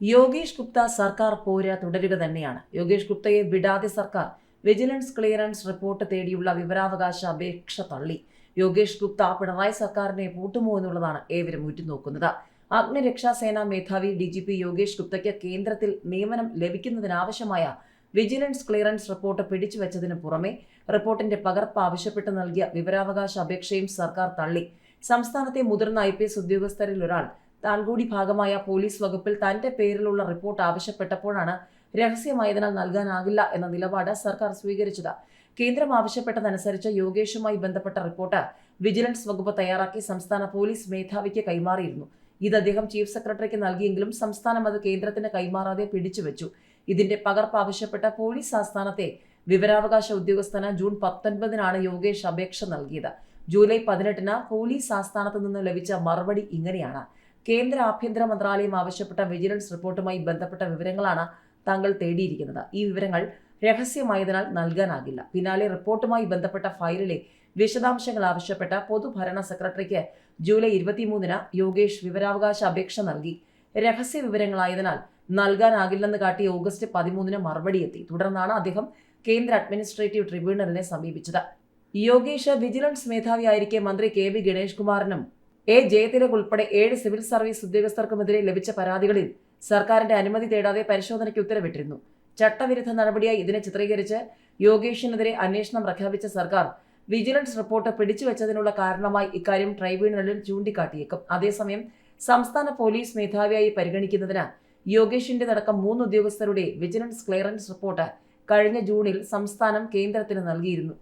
യോഗേഷ് ഗുപ്ത സർക്കാർ പോര തുടരുക തന്നെയാണ്. യോഗേഷ് ഗുപ്തയെ വിടാതെ സർക്കാർ വിജിലൻസ് ക്ലിയറൻസ് റിപ്പോർട്ട് തേടിയുള്ള വിവരാവകാശ അപേക്ഷ തള്ളി. യോഗേഷ് ഗുപ്ത പിണറായി സർക്കാരിനെ പൂട്ടുമോ എന്നുള്ളതാണ് ഏവരും ഉറ്റുനോക്കുന്നത്. അഗ്നിരക്ഷാസേന മേധാവി ഡി ജി പി യോഗേഷ് ഗുപ്തയ്ക്ക് കേന്ദ്രത്തിൽ നിയമനം ലഭിക്കുന്നതിനാവശ്യമായ വിജിലൻസ് ക്ലിയറൻസ് റിപ്പോർട്ട് പിടിച്ചുവെച്ചതിന് പുറമെ റിപ്പോർട്ടിന്റെ പകർപ്പ് ആവശ്യപ്പെട്ട് നൽകിയ വിവരാവകാശ അപേക്ഷയും സർക്കാർ തള്ളി. സംസ്ഥാനത്തെ മുതിർന്ന ഐ ഉദ്യോഗസ്ഥരിൽ ഒരാൾ താൻ കൂടി ഭാഗമായ പോലീസ് വകുപ്പിൽ തന്റെ പേരിലുള്ള റിപ്പോർട്ട് ആവശ്യപ്പെട്ടപ്പോഴാണ് രഹസ്യമായതിനാൽ നൽകാനാകില്ല എന്ന നിലപാട് സർക്കാർ സ്വീകരിച്ചത്. കേന്ദ്രം ആവശ്യപ്പെട്ടതനുസരിച്ച് യോഗേഷുമായി ബന്ധപ്പെട്ട റിപ്പോർട്ട് വിജിലൻസ് വകുപ്പ് തയ്യാറാക്കി സംസ്ഥാന പോലീസ് മേധാവിക്ക് കൈമാറിയിരുന്നു. ഇത് അദ്ദേഹം ചീഫ് സെക്രട്ടറിക്ക് നൽകിയെങ്കിലും സംസ്ഥാനം അത് കേന്ദ്രത്തിന് കൈമാറാതെ പിടിച്ചുവെച്ചു. ഇതിന്റെ പകർപ്പ് ആവശ്യപ്പെട്ട പോലീസ് ആസ്ഥാനത്തെ വിവരാവകാശ ഉദ്യോഗസ്ഥന് ജൂൺ പത്തൊൻപതിനാണ് യോഗേഷ് അപേക്ഷ നൽകിയത്. ജൂലൈ പതിനെട്ടിന് പോലീസ് ആസ്ഥാനത്ത് നിന്ന് ലഭിച്ച മറുപടി ഇങ്ങനെയാണ്. കേന്ദ്ര ആഭ്യന്തര മന്ത്രാലയം ആവശ്യപ്പെട്ട വിജിലൻസ് റിപ്പോർട്ടുമായി ബന്ധപ്പെട്ട വിവരങ്ങളാണ് താങ്കൾ തേടിയിരിക്കുന്നത്. ഈ വിവരങ്ങൾ രഹസ്യമായതിനാൽ നൽകാനാകില്ല. പിന്നാലെ റിപ്പോർട്ടുമായി ബന്ധപ്പെട്ട ഫയലിലെ വിശദാംശങ്ങൾ ആവശ്യപ്പെട്ട പൊതുഭരണ സെക്രട്ടറിക്ക് ജൂലൈ ഇരുപത്തിമൂന്നിന് യോഗേഷ് വിവരാവകാശ അപേക്ഷ നൽകി. രഹസ്യ വിവരങ്ങളായതിനാൽ നൽകാനാകില്ലെന്ന് കാട്ടി ഓഗസ്റ്റ് പതിമൂന്നിന് മറുപടി എത്തി. തുടർന്നാണ് അദ്ദേഹം കേന്ദ്ര അഡ്മിനിസ്ട്രേറ്റീവ് ട്രിബ്യൂണലിനെ സമീപിച്ചത്. യോഗേഷ് വിജിലൻസ് മേധാവിയായിരിക്കെ മന്ത്രി കെ വി ഗണേഷ് കുമാറിനും എ ജയതിലക് ഉൾപ്പെടെ ഏഴ് സിവിൽ സർവീസ് ഉദ്യോഗസ്ഥർക്കുമെതിരെ ലഭിച്ച പരാതികളിൽ സർക്കാരിന്റെ അനുമതി തേടാതെ പരിശോധനയ്ക്ക് ഉത്തരവിട്ടിരുന്നു. ചട്ടവിരുദ്ധ നടപടിയായി ഇതിനെ ചിത്രീകരിച്ച് യോഗേഷിനെതിരെ അന്വേഷണം പ്രഖ്യാപിച്ച സർക്കാർ വിജിലൻസ് റിപ്പോർട്ട് പിടിച്ചുവെച്ചതിനുള്ള കാരണമായി ഇക്കാര്യം ട്രൈബ്യൂണലിൽ ചൂണ്ടിക്കാട്ടിയേക്കും. അതേസമയം സംസ്ഥാന പോലീസ് മേധാവിയായി പരിഗണിക്കുന്നതിന് യോഗേഷിന്റെ അടക്കം മൂന്ന് ഉദ്യോഗസ്ഥരുടെ വിജിലൻസ് ക്ലിയറൻസ് റിപ്പോർട്ട് കഴിഞ്ഞ ജൂണിൽ സംസ്ഥാനം കേന്ദ്രത്തിന് നൽകിയിരുന്നു.